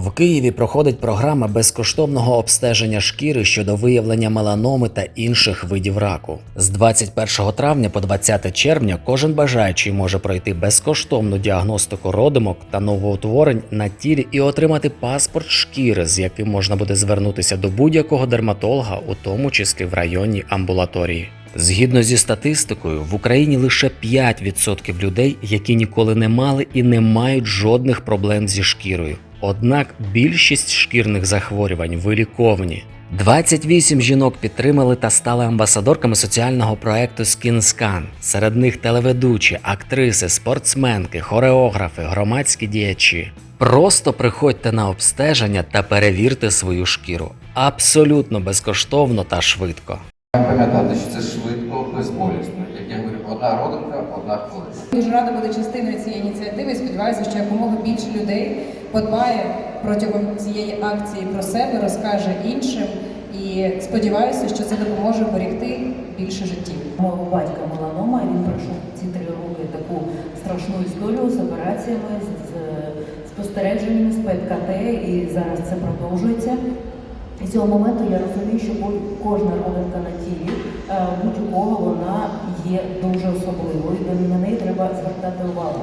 В Києві проходить програма безкоштовного обстеження шкіри щодо виявлення меланоми та інших видів раку. З 21 травня по 20 червня кожен бажаючий може пройти безкоштовну діагностику родимок та новоутворень на тілі і отримати паспорт шкіри, з яким можна буде звернутися до будь-якого дерматолога, у тому числі в районній амбулаторії. Згідно зі статистикою, в Україні лише 5% людей, які ніколи не мали і не мають жодних проблем зі шкірою. Однак більшість шкірних захворювань виліковані. 28 жінок підтримали та стали амбасадорками соціального проекту SkinScan. Серед них телеведучі, актриси, спортсменки, хореографи, громадські діячі. Просто приходьте на обстеження та перевірте свою шкіру. Абсолютно безкоштовно та швидко. Пам'ятати, що це швидко, безболісно. Як я говорю, одна родинка, одна хвилина. Дуже рада бути частиною цієї ініціативи. і Сподіваюся, що якомога більше людей подбає протягом цієї акції про себе, розкаже іншим. І сподіваюся, що це допоможе берегти більше життів. Мого батька меланома, він пройшов ці три роки таку страшну історію з операціями, з, спостереженнями, з ПЕТ-КТ, і зараз це продовжується. І з цього моменту я розумію, що кожна родинка на тілі е, будь-у кого вона є дуже особливою, і на неї треба звертати увагу.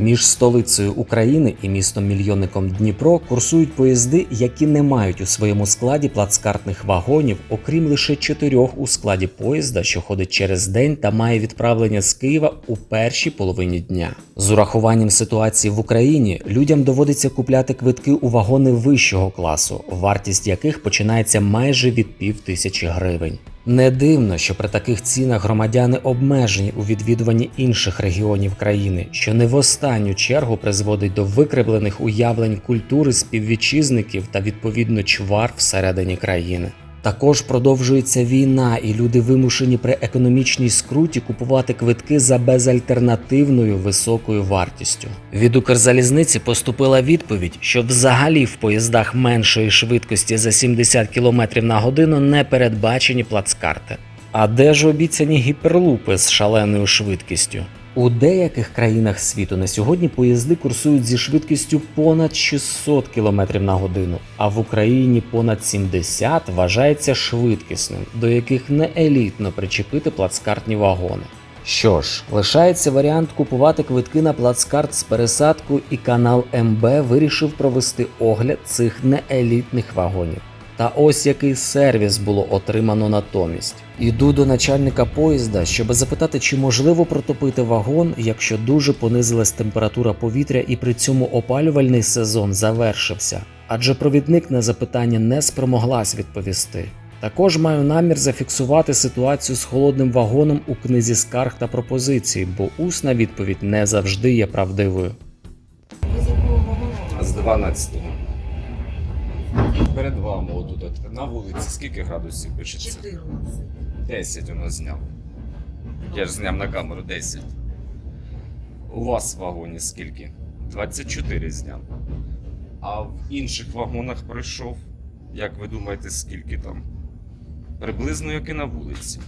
Між столицею України і містом мільйонником Дніпро курсують поїзди, які не мають у своєму складі плацкартних вагонів, окрім лише чотирьох у складі поїзда, що ходить через день та має відправлення з Києва у першій половині дня. З урахуванням ситуації в Україні людям доводиться купляти квитки у вагони вищого класу, вартість яких починається майже від пів тисячі гривень. Не дивно, що при таких цінах громадяни обмежені у відвідуванні інших регіонів країни, що не в останню чергу призводить до викреблених уявлень культури співвітчизників та відповідно чвар всередині країни. Також продовжується війна, і люди вимушені при економічній скруті купувати квитки за безальтернативною високою вартістю. Від Укрзалізниці поступила відповідь, що взагалі в поїздах меншої швидкості за 70 км на годину не передбачені плацкарти. А де ж обіцяні гіперлупи з шаленою швидкістю? У деяких країнах світу на сьогодні поїзди курсують зі швидкістю понад 600 км на годину, а в Україні понад 70 вважається швидкісним, до яких не елітно причепити плацкартні вагони. Що ж, лишається варіант купувати квитки на плацкарт з пересадкою, і канал МБ вирішив провести огляд цих неелітних вагонів. Та ось який сервіс було отримано натомість. Іду до начальника поїзда, щоб запитати, чи можливо протопити вагон, якщо дуже понизилась температура повітря і при цьому опалювальний сезон завершився. Адже провідник на запитання не спромоглась відповісти. Також маю намір зафіксувати ситуацію з холодним вагоном у книзі скарг та пропозицій, бо усна відповідь не завжди є правдивою. З 12-го. Перед вами отут от, на вулиці скільки градусів пишеться? 14. 10 у нас зняв. Я ж зняв на камеру 10. У вас в вагоні скільки? 24 зняв. А в інших вагонах пройшов, як ви думаєте, скільки там? Приблизно як і на вулиці.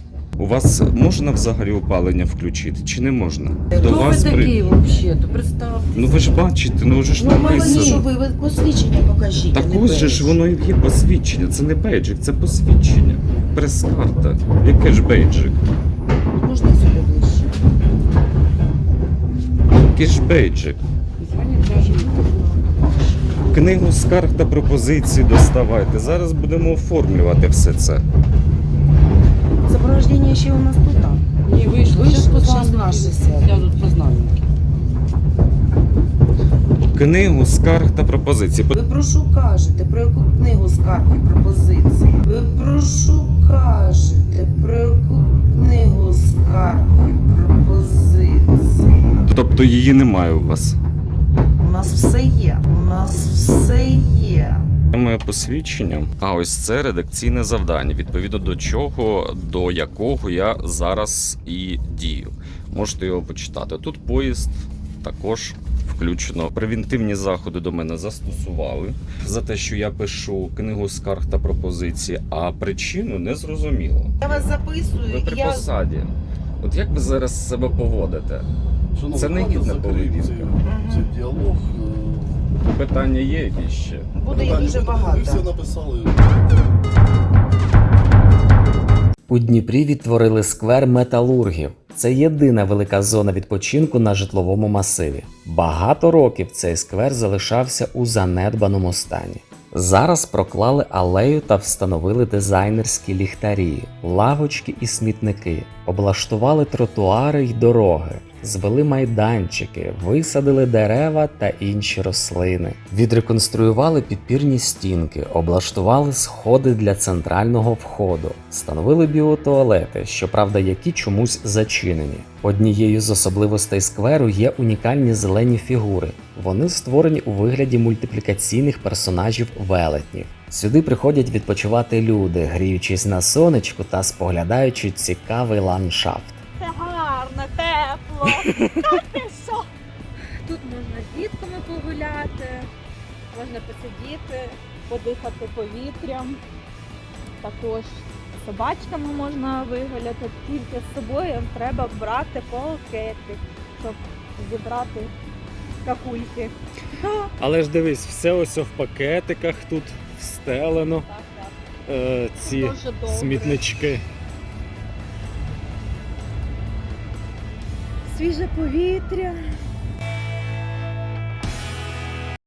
У вас можна взагалі опалення включити чи не можна? До Хто вас ви при- такий взагалі? То представте. Ну ви ж бачите, ну вже ж Ну, мало написано. що ви, ви посвідчення покажіть. Так а не ось же ж бейдж. воно і є посвідчення. Це не бейджик, це посвідчення. Прес-карта. Яке ж бейджик? Можна сюди ближче? Який ж бейджик? Книгу скарг та пропозицій доставайте. Зараз будемо оформлювати все це. Сопровождение ще у нас тут. а? Не вийшло, Вийшло, зараз щас познайомки. наші сядуть. Сядуть познайомки. Книгу скарг та пропозицій. Ви про що кажете? Про яку книгу скарг і пропозиції? Ви про що кажете? Про яку книгу скарг і пропозиції? Тобто її немає у вас. У нас все є. У нас все є. Це Моє посвідчення. А ось це редакційне завдання, відповідно до чого, до якого я зараз і дію. Можете його почитати. Тут поїзд також включено. Превентивні заходи до мене застосували за те, що я пишу книгу скарг та пропозиції, а причину не зрозуміло. Я вас записую. Ви при я... посаді. От як ви зараз себе поводите? Шановні, Це не давайте гідна закриємо поведінка. Цей діалог. Питання є якісь ще? Буде їх дуже багато. все написали. У Дніпрі відтворили сквер металургів. Це єдина велика зона відпочинку на житловому масиві. Багато років цей сквер залишався у занедбаному стані. Зараз проклали алею та встановили дизайнерські ліхтарі, лавочки і смітники, облаштували тротуари й дороги, звели майданчики, висадили дерева та інші рослини, відреконструювали підпірні стінки, облаштували сходи для центрального входу, встановили біотуалети, щоправда, які чомусь зачинені. Однією з особливостей скверу є унікальні зелені фігури. Вони створені у вигляді мультиплікаційних персонажів велетнів. Сюди приходять відпочивати люди, гріючись на сонечку та споглядаючи цікавий ландшафт. Тепло. Та ти що? Тут можна з дітками погуляти, можна посидіти, подихати повітрям. Також собачками можна вигуляти, тільки з собою треба брати пакети, щоб зібрати какульки. Але ж дивись, все ось в пакетиках тут встелено. Так, так. Е, ці Дуже добре. смітнички. Свіже повітря,